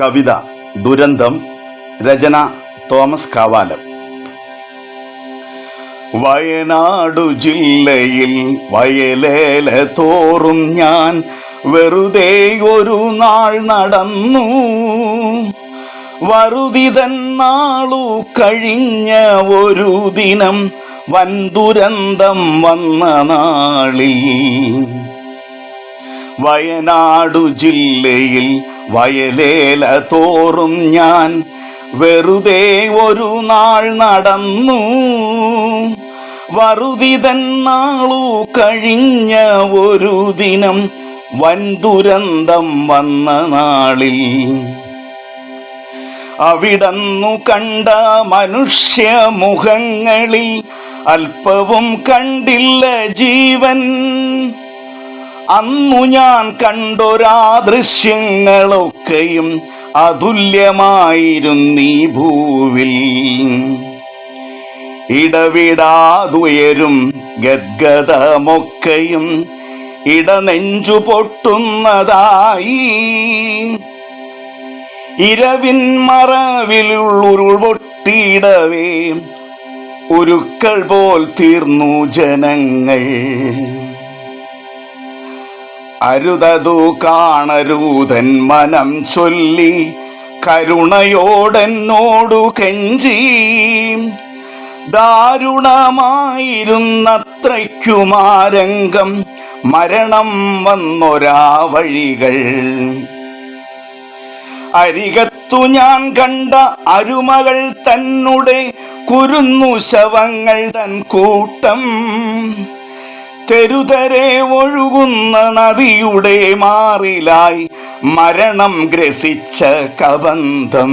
കവിത ദുരന്തം രചന തോമസ് കാവാലം. വയനാടു ജില്ലയിൽ വയലേല തോറും ഞാൻ വെറുതെ ഒരു നാൾ നടന്നു. വറുതിതൻ നാളു കഴിഞ്ഞ ഒരു ദിനം വൻ ദുരന്തം വന്ന നാളിൽ. വയനാടു ജില്ലയിൽ വയലേല തോറും ഞാൻ വെറുതെ ഒരു നാൾ നടന്നു. വറുതിതൻ നാളു കഴിഞ്ഞ ഒരു ദിനം വൻ ദുരന്തം വന്ന നാളിൽ. അവിടന്നു കണ്ട മനുഷ്യ മുഖങ്ങളിൽ അല്പവും കണ്ടില്ല ജീവൻ. അന്നു ഞാൻ കണ്ടൊരാ ദൃശ്യങ്ങളൊക്കെയും അതുല്യമായിരുന്നീ ഭൂവിൽ ഇടവിടാതുയരും ഗദ്ഗതമൊക്കെയും ഇടനെഞ്ചു പൊട്ടുന്നതായി. ഇരവിൻ മറവിലുള്ളുരുൾ പൊട്ടിയിടവേ ഉരുക്കൾ പോൽ തീർന്നു ജനങ്ങൾ. അരുതതു കാണരൂതൻ മനം ചൊല്ലി കരുണയോടെന്നോടു കെഞ്ചി. ദാരുണമായിരുന്നത്രയ്ക്കുമാരംഗം മരണം വന്നൊരാ വഴികൾ അരികത്തു ഞാൻ കണ്ട അരുമകൾ തന്നുടെ കുരുന്നു ശവങ്ങൾ തൻ കൂട്ടം. തെരുതരെ ഒഴുകുന്ന നദിയുടെ മാറിലായി മരണം ഗ്രസിച്ച കബന്ധം.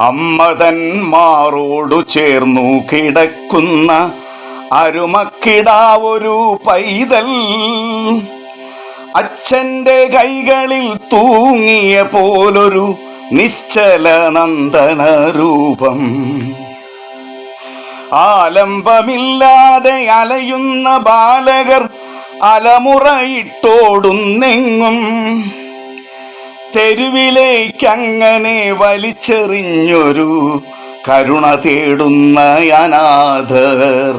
അമ്മതന്മാരോടു ചേർന്നു കിടക്കുന്ന അരുമക്കിടാവൊരു പൈതൽ. അച്ഛന്റെ കൈകളിൽ തൂങ്ങിയ പോലൊരു നിശ്ചല നന്ദന രൂപം ആലംബമില്ലാതെ അലയുന്ന ബാലകർ അലമുറയിട്ടോടുന്നെങ്ങും. തെരുവിലേക്കങ്ങനെ വലിച്ചെറിഞ്ഞൊരു കരുണ തേടുന്ന അനാഥർ.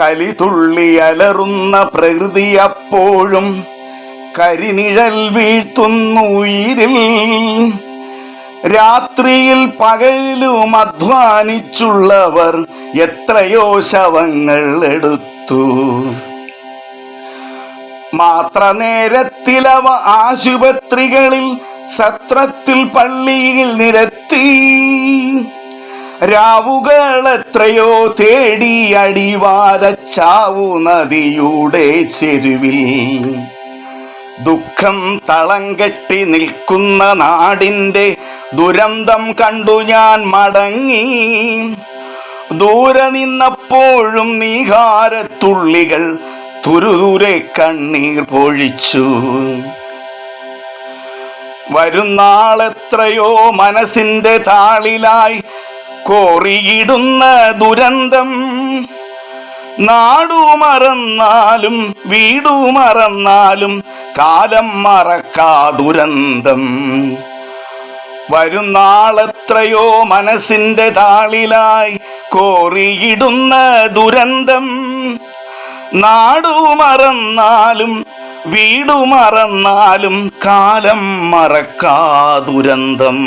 കലിതുള്ളി അലറുന്ന പ്രകൃതി അപ്പോഴും കരിനിഴൽ വീഴ്ത്തുന്നു ഉയിരിൽ രാത്രിയിൽ പകലിലും അധ്വാനിച്ചുള്ളവർ എത്രയോ ശവങ്ങൾ എടുത്തു. മാത്ര നേരത്തിലവ ആശുപത്രികളിൽ സത്രത്തിൽ പള്ളിയിൽ നിരത്തി. രാവുകൾ എത്രയോ തേടി അടിവാരച്ചാവു നദിയുടെ ചെരുവിൽ. ദുഃഖം തളം കെട്ടി നിൽക്കുന്ന നാടിന്റെ ദുരന്തം കണ്ടു ഞാൻ മടങ്ങി. ദൂരെ നിന്നപ്പോഴും നീഹാരത്തുള്ളികൾ തുരുതുരെ കണ്ണീർ പൊഴിച്ചു. വരുന്നാളെത്രയോ മനസ്സിന്റെ താളിലായി കോറിയിടുന്ന ദുരന്തം നാടു മറന്നാലും വീടു മറന്നാലും കാലം മറക്കാ ദുരന്തം. വരുന്നാളെത്രയോ മനസ്സിന്റെ താളിലായി കോറിയിടുന്ന ദുരന്തം. നാടു മറന്നാലും വീടു മറന്നാലും കാലം മറക്കാ ദുരന്തം.